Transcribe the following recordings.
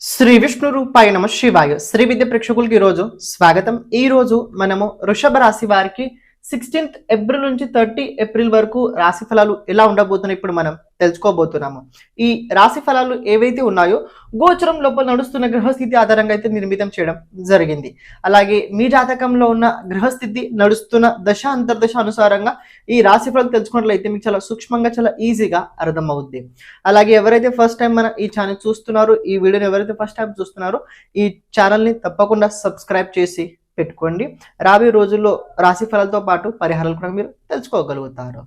శ్రీ విష్ణు రూపాయ నమ శివాయ. శ్రీ విద్య ప్రేక్షకులకి ఈరోజు స్వాగతం. ఈ రోజు మనము వృషభ రాశి వారికి సిక్స్టీన్త్ ఏప్రిల్ నుంచి థర్టీ ఏప్రిల్ వరకు రాశి ఫలాలు ఎలా ఉండబోతున్నాయి ఇప్పుడు మనం తెలుసుకోబోతున్నాము. ఈ రాశి ఫలాలు ఏవైతే ఉన్నాయో గోచరం లోపల నడుస్తున్న గ్రహస్థితి ఆధారంగా అయితే నిర్మితం చేయడం జరిగింది. అలాగే మీ జాతకంలో ఉన్న గ్రహస్థితి నడుస్తున్న దశ అంతర్దశ అనుసారంగా ఈ రాశి ఫలాలు తెలుసుకున్నట్లయితే మీకు చాలా సూక్ష్మంగా చాలా ఈజీగా అర్థమవుద్ది. అలాగే ఎవరైతే ఫస్ట్ టైం మన ఈ ఛానల్ చూస్తున్నారో ఈ వీడియోని ఎవరైతే ఫస్ట్ టైం చూస్తున్నారో ఈ ఛానల్ని తప్పకుండా సబ్స్క్రైబ్ చేసి పెట్టుకోండి. రాబోయే రోజుల్లో రాశి ఫలాలతో పాటు పరిహారాలు కూడా మీరు తెలుసుకోగలుగుతారు.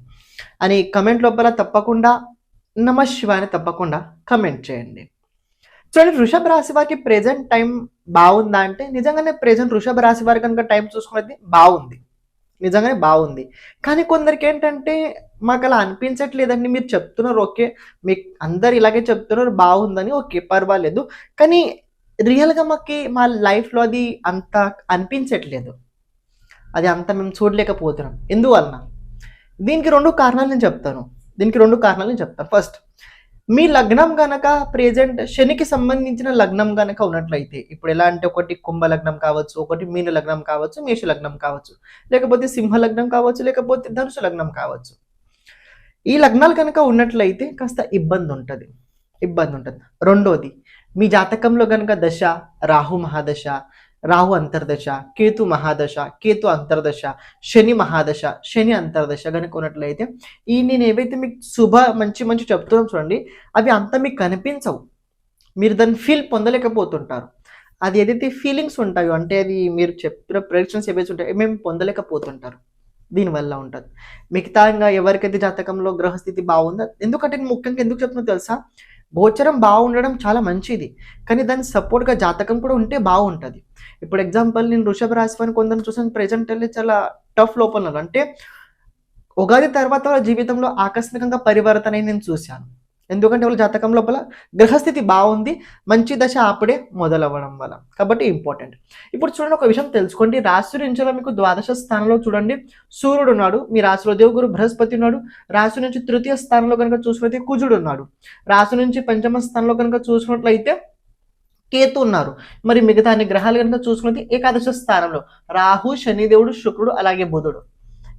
అని కమెంట్ లోపల తప్పకుండా నమ శివాని తప్పకుండా కమెంట్ చేయండి. చూడండి వృషభ రాశి వారికి ప్రెజెంట్ టైం బాగుందా అంటే నిజంగానే ప్రెజెంట్ వృషభ రాశి వారికి కనుక టైం చూసుకున్నది బాగుంది. నిజంగానే బాగుంది. కానీ కొందరికి ఏంటంటే మాకు అలా అనిపించట్లేదండి. మీరు చెప్తున్నారు ఓకే. మీకు అందరు ఇలాగే చెప్తున్నారు బాగుందని ఓకే పర్వాలేదు. కానీ రియల్గా మాకు మా లైఫ్లో అది అంత అనిపించట్లేదు. అది అంత మేము చూడలేకపోతున్నాం. ఎందువలన? దీనికి రెండు కారణాలు నేను చెప్తాను. దీనికి రెండు కారణాలు నేను చెప్తాను. ఫస్ట్ మీ లగ్నం గనక ప్రెజెంట్ శనికి సంబంధించిన లగ్నం గనక ఉన్నట్లయితే ఇప్పుడు ఎలా అంటే ఒకటి కుంభ లగ్నం కావచ్చు ఒకటి మీన లగ్నం కావచ్చు మేష లగ్నం కావచ్చు లేకపోతే సింహ లగ్నం కావచ్చు లేకపోతే ధనుసు లగ్నం కావచ్చు. ఈ లగ్నాలు కనుక ఉన్నట్లయితే కాస్త ఇబ్బంది ఉంటుంది. ఇబ్బంది ఉంటుంది. రెండోది మీ జాతకంలో కనుక దశ రాహు మహాదశ రాహు అంతర్దశ కేతు మహాదశ కేతు అంతర్దశ శని మహాదశ శని అంతర్దశ కనుక ఉన్నట్లయితే ఈ నేను ఏవైతే మీకు శుభ మంచి మంచి చెప్తున్నాం చూడండి అవి అంత మీకు కనిపించవు. మీరు దాన్ని ఫీల్ పొందలేకపోతుంటారు. అది ఏదైతే ఫీలింగ్స్ ఉంటాయో అంటే అది మీరు చెప్పిన ప్రొడక్షన్స్ ఏవైతే ఉంటాయో మేము పొందలేకపోతుంటారు. దీనివల్ల ఉంటుంది. ఇంకా ఎవరికైతే జాతకంలో గ్రహస్థితి బాగుందో ఎందుకంటే ముఖ్యంగా ఎందుకు చెప్తున్నా తెలుసా? గోచరం బాగుండడం చాలా మంచిది. కానీ దాని సపోర్ట్గా జాతకం కూడా ఉంటే బాగుంటుంది. ఇప్పుడు ఎగ్జాంపుల్ నేను వృషభ రాశి వారిని కొందరు చూసాను ప్రెజెంట్ వెళ్ళి చాలా టఫ్ లోపల అంటే ఉగాది తర్వాత జీవితంలో ఆకస్మికంగా పరివర్తన నేను చూశాను. ఎందుకంటే వాళ్ళ జాతకం లోపల గ్రహస్థితి బాగుంది మంచి దశ అప్పుడే మొదలవ్వడం వల్ల. కాబట్టి ఇంపార్టెంట్. ఇప్పుడు చూడండి ఒక విషయం తెలుసుకోండి. రాశి నుంచి మీకు ద్వాదశ స్థానంలో చూడండి. సూర్యుడు ఉన్నాడు మీ రాశిలో దేవుగురు బృహస్పతి ఉన్నాడు. రాశి నుంచి తృతీయ స్థానంలో కనుక చూసుకుంటే కుజుడు ఉన్నాడు. రాశి నుంచి పంచమ స్థానంలో కనుక చూసుకున్నట్లయితే కేతు ఉన్నారు. మరి మిగతా అన్ని గ్రహాలు కనుక చూసుకున్నది ఏకాదశ స్థానంలో రాహు శనిదేవుడు శుక్రుడు అలాగే బుధుడు.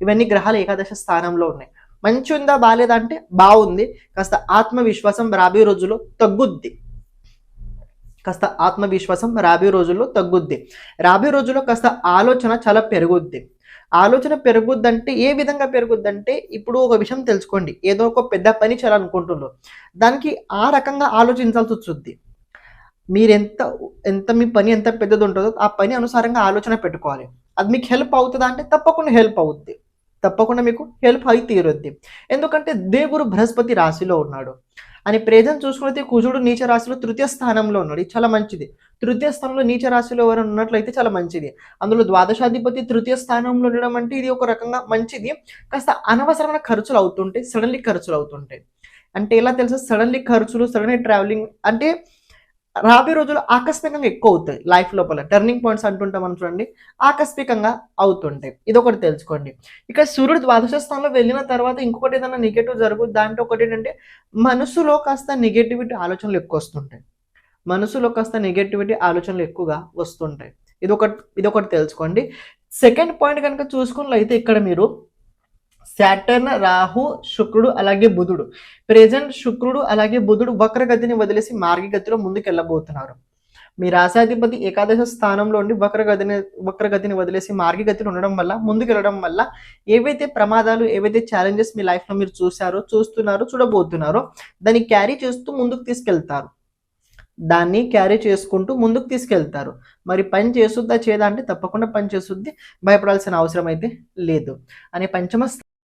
ఇవన్నీ గ్రహాలు ఏకాదశ స్థానంలో ఉన్నాయి. మంచి ఉందా బాగాలేదా అంటే బాగుంది కాస్త ఆత్మవిశ్వాసం రాబోయే రోజుల్లో తగ్గుద్ది. కాస్త ఆత్మవిశ్వాసం రాబోయే రోజుల్లో తగ్గుద్ది. రాబోయే రోజుల్లో కాస్త ఆలోచన చాలా పెరుగుద్ది. ఆలోచన పెరుగుద్దంటే ఏ విధంగా పెరుగుద్దంటే ఇప్పుడు ఒక విషయం తెలుసుకోండి. ఏదో ఒక పెద్ద పని చేయాలనుకుంటున్నారు. దానికి ఆ రకంగా ఆలోచించాల్సి వస్తుంది. మీరు ఎంత ఎంత మీ పని ఎంత పెద్దది ఉంటుందో ఆ పని అనుసారంగా ఆలోచన పెట్టుకోవాలి. అది మీకు హెల్ప్ అవుతుందా అంటే తప్పకుండా హెల్ప్ అవుద్ది. తప్పకుండా మీకు హెల్ప్ అయి తీరుద్ది. ఎందుకంటే దేవుడు బృహస్పతి రాశిలో ఉన్నాడు. అని ప్రేజెంట్ చూసుకుంటే కుజుడు నీచ రాశిలో తృతీయ స్థానంలో ఉన్నాడు. ఇది చాలా మంచిది. తృతీయ స్థానంలో నీచ రాశిలో ఎవరైనా ఉన్నట్లయితే చాలా మంచిది. అందులో ద్వాదశాధిపతి తృతీయ స్థానంలో ఉండడం అంటే ఇది ఒక రకంగా మంచిది. కాస్త అనవసరమైన ఖర్చులు అవుతుంటాయి. సడన్లీ ఖర్చులు అవుతుంటాయి. అంటే ఎలా తెలుసా? సడన్లీ ఖర్చులు సడన్లీ ట్రావెలింగ్ అంటే రాబోయే రోజులు ఆకస్మికంగా ఎక్కువ అవుతాయి లైఫ్ లోపల. టర్నింగ్ పాయింట్స్ అంటుంటాం మనం చూడండి. ఆకస్మికంగా అవుతుంటాయి. ఇదొకటి తెలుసుకోండి. ఇక సూర్యుడు ద్వాదశ స్థానంలో వెళ్ళిన తర్వాత ఇంకొకటి ఏదైనా నెగటివ్ జరుగుతుంది దాంట్లో ఒకటి ఏంటంటే మనసులో కాస్త నెగటివిటీ ఆలోచనలు ఎక్కువ వస్తుంటాయి. మనసులో కాస్త నెగటివిటీ ఆలోచనలు ఎక్కువగా వస్తుంటాయి. ఇది ఒకటి తెలుసుకోండి. సెకండ్ పాయింట్ కనుక చూసుకున్నట్లయితే ఇక్కడ మీరు శాటర్న్ రాహు శుక్రుడు అలాగే బుధుడు. ప్రెజెంట్ శుక్రుడు అలాగే బుధుడు వక్రగతిని వదిలేసి మార్గగతిలో ముందుకు వెళ్ళబోతున్నారు మీ రాశాధిపతి ఏకాదశ స్థానంలో ఉండి వక్రగతిని వక్రగతిని వదిలేసి మార్గగతిని ఉండడం వల్ల ముందుకెళ్ళడం వల్ల ఏవైతే ప్రమాదాలు ఏవైతే ఛాలెంజెస్ మీ లైఫ్లో మీరు చూశారో చూస్తున్నారో చూడబోతున్నారో దాన్ని క్యారీ చేస్తూ ముందుకు తీసుకెళ్తారు. దాన్ని క్యారీ చేసుకుంటూ ముందుకు తీసుకెళ్తారు. మరి పని చేస్తుందా చేదా అంటే తప్పకుండా పని చేస్తుంది. భయపడాల్సిన అవసరం అయితే లేదు. అనే పంచమ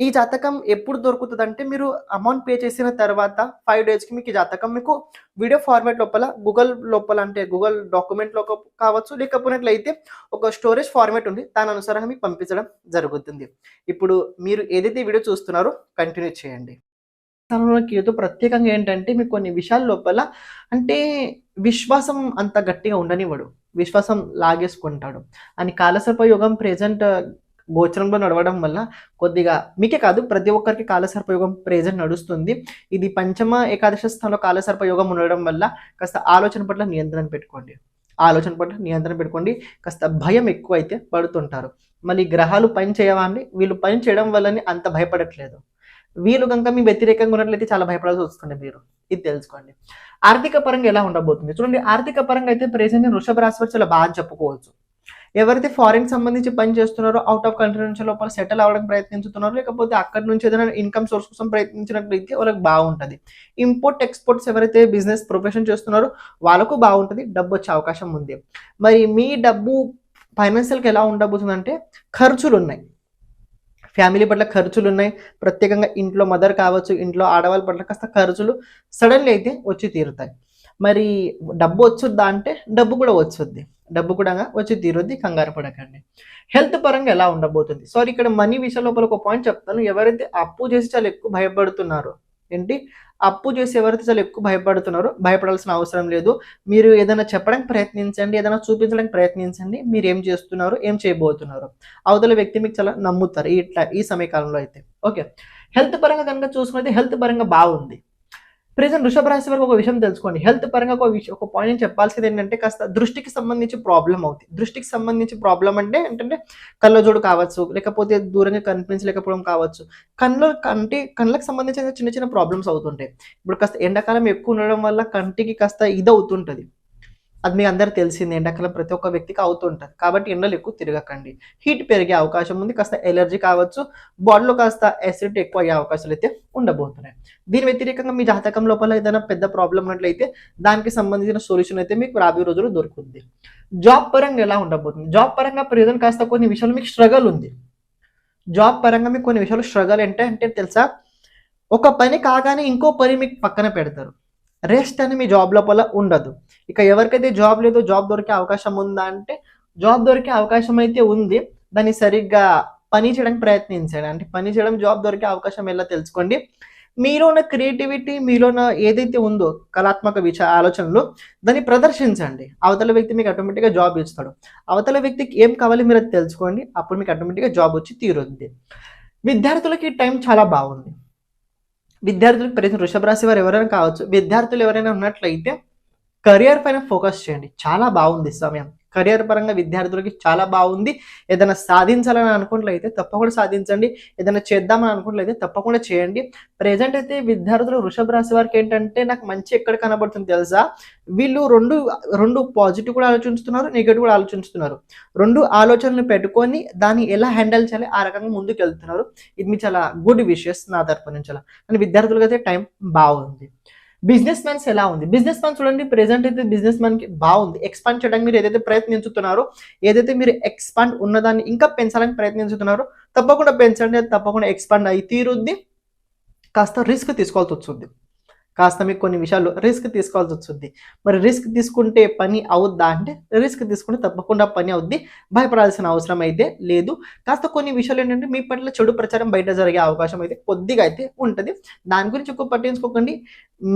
ఈ జాతకం ఎప్పుడు దొరుకుతుంది అంటే మీరు అమౌంట్ పే చేసిన తర్వాత ఫైవ్ డేస్కి మీకు ఈ జాతకం మీకు వీడియో ఫార్మాట్ లోపల గూగుల్ లోపల అంటే గూగుల్ డాక్యుమెంట్లో కావచ్చు లేకపోయినట్లయితే ఒక స్టోరేజ్ ఫార్మాట్ ఉంది. దాని అనుసారంగా మీకు పంపించడం జరుగుతుంది. ఇప్పుడు మీరు ఏదైతే వీడియో చూస్తున్నారో కంటిన్యూ చేయండి. కేతు ప్రత్యేకంగా ఏంటంటే మీకు కొన్ని విషయాల లోపల అంటే విశ్వాసం అంత గట్టిగా ఉండనివ్వడు. విశ్వాసం లాగేసుకుంటాడు. అని కాలసర్ప యోగం ప్రెజెంట్ గోచరంలో నడవడం వల్ల కొద్దిగా మీకే కాదు ప్రతి ఒక్కరికి కాలసర్ప యోగం ప్రెజెంట్ నడుస్తుంది. ఇది పంచమ ఏకాదశ స్థానంలో కాలసర్ప యోగం ఉండడం వల్ల కాస్త ఆలోచన పట్ల నియంత్రణ పెట్టుకోండి. ఆలోచన పట్ల నియంత్రణ పెట్టుకోండి. కాస్త భయం ఎక్కువ అయితే పడుతుంటారు. మళ్ళీ గ్రహాలు పని చేయవండి వీళ్ళు పని చేయడం వల్లనే అంత భయపడట్లేదు. వీళ్ళు కనుక మీ వ్యతిరేకంగా ఉన్నట్లయితే చాలా భయపడాల్సి వస్తుంది మీరు. ఇది తెలుసుకోండి. ఆర్థిక పరంగా ఎలా ఉండబోతుంది? చూడండి ఆర్థిక పరంగా అయితే ప్రెసెంట్ వృషభ రాశి చాలా బాగా చెప్పుకోవచ్చు. ఎవరైతే ఫారిన్ సంబంధించి పని చేస్తున్నారో అవుట్ ఆఫ్ కంట్రీ నుంచి లోపల సెటిల్ అవ్వడానికి ప్రయత్నించుతున్నారో లేకపోతే అక్కడి నుంచి ఏదైనా ఇన్కమ్ సోర్స్ కోసం ప్రయత్నించినట్లయితే వాళ్ళకి బాగుంటుంది. ఇంపోర్ట్ ఎక్స్పోర్ట్స్ ఎవరైతే బిజినెస్ ప్రొఫెషన్ చేస్తున్నారో వాళ్ళకు బాగుంటుంది డబ్బు వచ్చే అవకాశం ఉంది. మరి మీ డబ్బు ఫైనాన్షియల్కి ఎలా ఉండబోతుందంటే ఖర్చులు ఉన్నాయి. ఫ్యామిలీ పట్ల ఖర్చులు ఉన్నాయి. ప్రత్యేకంగా ఇంట్లో మదర్ కావచ్చు ఇంట్లో ఆడవాళ్ళ పట్ల కాస్త ఖర్చులు సడన్లీ అయితే వచ్చి తీరుతాయి. మరి డబ్బు వచ్చుద్దా అంటే డబ్బు కూడా వచ్చుద్ది. డబ్బు కూడా వచ్చి తీరుద్ది కంగారు పడకండి. హెల్త్ పరంగా ఎలా ఉండబోతుంది? సారీ ఇక్కడ మనీ విషయం లోపల ఒక పాయింట్ చెప్తాను. ఎవరైతే అప్పు చేసి చాలా ఎక్కువ భయపడుతున్నారో ఏంటి? అప్పు చేసి ఎవరైతే చాలా ఎక్కువ భయపడుతున్నారో భయపడాల్సిన అవసరం లేదు. మీరు ఏదైనా చెప్పడానికి ప్రయత్నించండి ఏదైనా చూపించడానికి ప్రయత్నించండి. మీరు ఏం చేస్తున్నారు ఏం చేయబోతున్నారు? అవతల వ్యక్తి మీకు చాలా నమ్ముతారు ఈ ఇట్లా ఈ సమయకాలంలో అయితే. ఓకే హెల్త్ పరంగా కనుక చూసుకుంటే హెల్త్ పరంగా బాగుంది. ప్రజెంట్ వృషభ రాశి వరకు ఒక విషయం తెలుసుకోండి. హెల్త్ పరంగా ఒక విషయం ఒక పాయింట్ చెప్పాల్సింది ఏంటంటే కాస్త దృష్టికి సంబంధించి ప్రాబ్లం అవుతుంది దృష్టికి సంబంధించి ప్రాబ్లం అంటే ఏంటంటే కళ్ళజోడు కావచ్చు లేకపోతే దూరంగా కనిపించలేకపోవడం కావచ్చు. కళ్ళు కంటి కళ్ళకి సంబంధించిన చిన్న చిన్న ప్రాబ్లమ్స్ అవుతుంటాయి. ఇప్పుడు కాస్త ఎండాకాలం ఎక్కువ ఉండడం వల్ల కంటికి కాస్త ఇది అవుతుంటుంది అది మీకు అందరు తెలిసింది ఎండాకాలం ప్రతి ఒక్క వ్యక్తికి అవుతుంటుంది. కాబట్టి ఎండలు ఎక్కువ తిరగకండి. హీట్ పెరిగే అవకాశం ఉంది కాస్త ఎలర్జీ కావచ్చు బాడీలో కాస్త యాసిడిటీ ఎక్కువ అయ్యే అవకాశాలు అయితే ఉండబోతున్నాయి. దీని వ్యతిరేకంగా మీ జాతకం లోపల ఏదైనా పెద్ద ప్రాబ్లం ఉన్నట్లయితే దానికి సంబంధించిన సొల్యూషన్ అయితే మీకు రాబోయే రోజులు దొరుకుతుంది జాబ్ పరంగా ఎలా ఉండబోతుంది? జాబ్ పరంగా ప్రయోజనం కాస్త కొన్ని విషయాలు మీకు స్ట్రగల్ ఉంది. జాబ్ పరంగా మీకు కొన్ని విషయాలు స్ట్రగల్ అంటే అంటే తెలుసా? ఒక పని కాగానే ఇంకో పని మీకు పక్కన పెడతారు. రెస్ట్ అని మీ జాబ్ లోపల ఉండదు. ఇక ఎవరికైతే జాబ్ లేదో జాబ్ దొరికే అవకాశం ఉందా అంటే జాబ్ దొరికే అవకాశం అయితే ఉంది. దాన్ని సరిగ్గా పని చేయడానికి ప్రయత్నించండి. అంటే పని చేయడం జాబ్ దొరికే అవకాశం ఎలా తెలుసుకోండి? మీలో ఉన్న క్రియేటివిటీ మీలో ఉన్న ఏదైతే ఉందో కళాత్మక విచ ఆలోచనలు దాన్ని ప్రదర్శించండి. అవతల వ్యక్తి మీకు ఆటోమేటిక్గా జాబ్ ఇస్తాడు. అవతల వ్యక్తికి ఏం కావాలి మీరు అది తెలుసుకోండి. అప్పుడు మీకు ఆటోమేటిక్గా జాబ్ వచ్చి తీరుద్ది. విద్యార్థులకి టైం చాలా బాగుంది. విద్యార్థులకు ప్రతి వృషభ రాశి వారు ఎవరైనా కావచ్చు విద్యార్థులు ఎవరైనా ఉన్నట్లయితే కెరియర్ పైన ఫోకస్ చేయండి. చాలా బాగుంది సమయం. కెరియర్ పరంగా విద్యార్థులకి చాలా బాగుంది. ఏదైనా సాధించాలని అనుకున్నట్లయితే తప్పకుండా సాధించండి. ఏదైనా చేద్దామని అనుకున్నట్లయితే తప్పకుండా చేయండి. ప్రజెంట్ అయితే విద్యార్థులు వృషభ రాశి వారికి ఏంటంటే నాకు మంచి ఎక్కడ కనబడుతుంది తెలుసా? వీళ్ళు రెండు రెండు పాజిటివ్ కూడా ఆలోచిస్తున్నారు నెగిటివ్ కూడా ఆలోచిస్తున్నారు. రెండు ఆలోచనలు పెట్టుకొని దాన్ని ఎలా హ్యాండిల్ చేయాలి? ఆ రకంగా ముందుకు వెళ్తున్నారు ఇది మీ చాలా గుడ్ విషయస్ నా తరపు నుంచి అలా. కానీ విద్యార్థులకైతే అయితే టైం బాగుంది. బిజినెస్ మ్యాన్స్ ఎలా ఉంది? బిజినెస్ మ్యాన్ చూడండి ప్రెసెంట్ అయితే బిజినెస్ మ్యాన్కి బాగుంది. ఎక్స్పాండ్ చేయడానికి మీరు ఏదైతే ప్రయత్నించుతున్నారో ఏదైతే మీరు ఎక్స్పాండ్ ఉన్నదాన్ని ఇంకా పెంచాలని ప్రయత్నించుతున్నారో తప్పకుండా పెంచండి తప్పకుండా ఎక్స్పాండ్ అయి తీరుద్ది. కాస్త రిస్క్ తీసుకోవాల్సి వస్తుంది. కాస్త మీకు కొన్ని విషయాలు రిస్క్ తీసుకోవాల్సి వస్తుంది. మరి రిస్క్ తీసుకుంటే పని అవుద్దా అంటే రిస్క్ తీసుకుంటే తప్పకుండా పని అవుద్ది. భయపడాల్సిన అవసరం అయితే లేదు. కాస్త కొన్ని విషయాలు ఏంటంటే మీ పట్ల చెడు ప్రచారం బయట జరిగే అవకాశం అయితే కొద్దిగా అయితే ఉంటుంది. దాని గురించి ఎక్కువ పట్టించుకోకండి.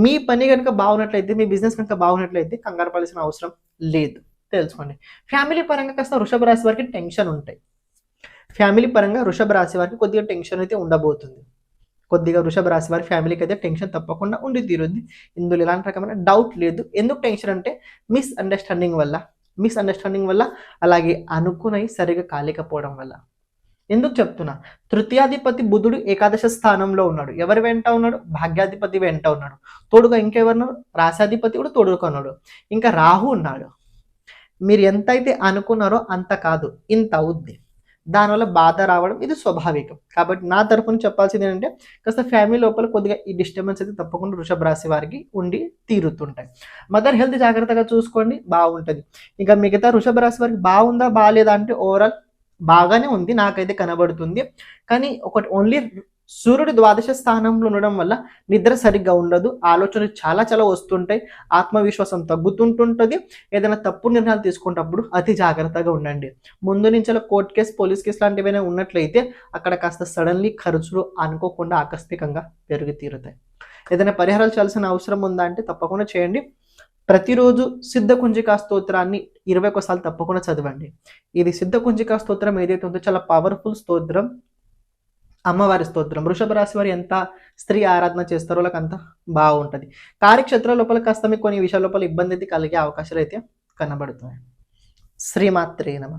మీ పని కనుక బాగున్నట్లయితే మీ బిజినెస్ కనుక బాగున్నట్లయితే కంగారు పడాల్సిన అవసరం లేదు. తెలుసుకోండి. ఫ్యామిలీ పరంగా కాస్త వృషభ రాశి వారికి టెన్షన్ ఉంటాయి. ఫ్యామిలీ పరంగా వృషభ రాశి వారికి కొద్దిగా టెన్షన్ అయితే ఉండబోతుంది. కొద్దిగా వృషభ రాశి వారి ఫ్యామిలీకి అయితే టెన్షన్ తప్పకుండా ఉండి తీరుద్ది. ఇందులో ఎలాంటి రకమైన డౌట్ లేదు. ఎందుకు టెన్షన్ అంటే మిస్ అండర్స్టాండింగ్ వల్ల మిస్ అండర్స్టాండింగ్ వల్ల అలాగే అనుకున్నవి సరిగా కాలేకపోవడం వల్ల. ఎందుకు చెప్తున్నా? తృతీయాధిపతి బుధుడు ఏకాదశ స్థానంలో ఉన్నాడు. ఎవరి వెంట ఉన్నాడు? భాగ్యాధిపతి వెంట ఉన్నాడు. తోడుగా ఇంకెవరున్నారు రాశాధిపతి కూడా తోడుగా ఉన్నాడు. ఇంకా రాహు ఉన్నాడు. మీరు ఎంతైతే అనుకున్నారో అంత కాదు. ఇంత అవుద్ది. దానివల్ల బాధ రావడం ఇది స్వాభావికం. కాబట్టి నా తరఫున చెప్పాల్సింది ఏంటంటే కాస్త ఫ్యామిలీ లోపల కొద్దిగా ఈ డిస్టర్బెన్స్ అయితే తప్పకుండా వృషభ రాశి వారికి ఉండి తీరుతుంటాయి. మదర్ హెల్త్ జాగ్రత్తగా చూసుకోండి బాగుంటుంది. ఇంకా మిగతా వృషభ రాశి వారికి బాగుందా బాగాలేదా అంటే ఓవరాల్ బాగానే ఉంది నాకైతే కనబడుతుంది. కానీ ఒకటి ఓన్లీ సూర్యుడు ద్వాదశ స్థానంలో ఉండడం వల్ల నిద్ర సరిగ్గా ఉండదు. ఆలోచనలు చాలా చాలా వస్తుంటాయి. ఆత్మవిశ్వాసం తగ్గుతుంటుంటుంది. ఏదైనా తప్పు నిర్ణయాలు తీసుకున్నప్పుడు అతి జాగ్రత్తగా ఉండండి. ముందు నుంచి court court case police case లాంటివైనా ఉన్నట్లయితే అక్కడ కాస్త సడన్లీ ఖర్చులు అనుకోకుండా ఆకస్మికంగా పెరిగి తీరుతాయి ఏదైనా పరిహారాలు చేయాల్సిన అవసరం ఉందా అంటే తప్పకుండా చేయండి. ప్రతిరోజు సిద్ధ కుంజికా స్తోత్రాన్ని ఇరవై ఒకసారి తప్పకుండా చదవండి. ఇది సిద్ధ కుంజికా స్తోత్రం ఏదైతే ఉందో చాలా పవర్ఫుల్ స్తోత్రం. అమ్మవారి స్తోత్రం. వృషభ రాశి వారు ఎంత స్త్రీ ఆరాధన చేస్తారో వాళ్ళకి అంత బాగుంటుంది. కార్యక్షేత్రం లోపల కాస్త మీకు కొన్ని విషయాల లోపల ఇబ్బంది అయితే కలిగే అవకాశాలు అయితే కనబడుతున్నాయి. శ్రీమాత్రే నమ.